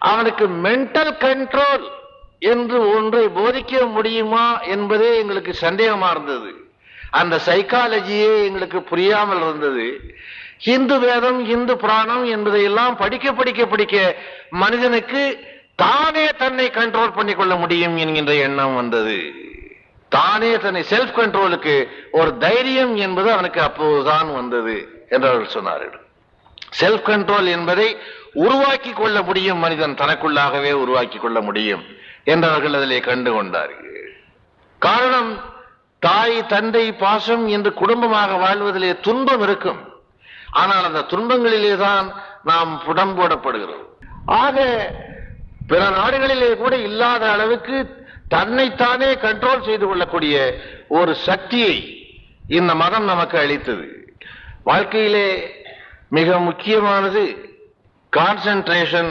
அவனுக்கு mental control என்று ஒன்றை போதிக்க முடியுமா என்பதே எங்களுக்கு சந்தேகமா இருந்தது. அந்த சைக்காலஜியே எங்களுக்கு புரியாமல் இருந்தது. ஹிந்து வேதம் ஹிந்து புராணம் என்பதையெல்லாம் படிக்க படிக்க படிக்க மனிதனுக்கு தானே தன்னை கண்ட்ரோல் பண்ணிக்கொள்ள முடியும் என்கின்ற எண்ணம் வந்தது. தானே தன்னை செல்ஃப் கண்ட்ரோலுக்கு ஒரு தைரியம் என்பது அவனுக்கு அப்போதுதான் வந்தது என்று அவர்கள் சொன்னார்கள். செல்ஃப் கண்ட்ரோல் என்பதை உருவாக்கி கொள்ள முடியும் மனிதன் தனக்குள்ளாகவே உருவாக்கி கொள்ள முடியும் என்றவர்கள் அதிலே கண்டு கொண்டார்கள். காரணம் தாய் தந்தை பாசம் என்று குடும்பமாக வாழ்வதிலே துன்பம் இருக்கும். ஆனால் அந்த துன்பங்களிலே தான் நாம் புடம்போடப்படுகிறோம் ஆக பிற நாடுகளிலே கூட இல்லாத அளவுக்கு தன்னைத்தானே கண்ட்ரோல் செய்து கொள்ளக்கூடிய ஒரு சக்தியை இந்த மதம் நமக்கு அளித்தது. வாழ்க்கையிலே மிக முக்கியமானது கான்சென்ட்ரேஷன்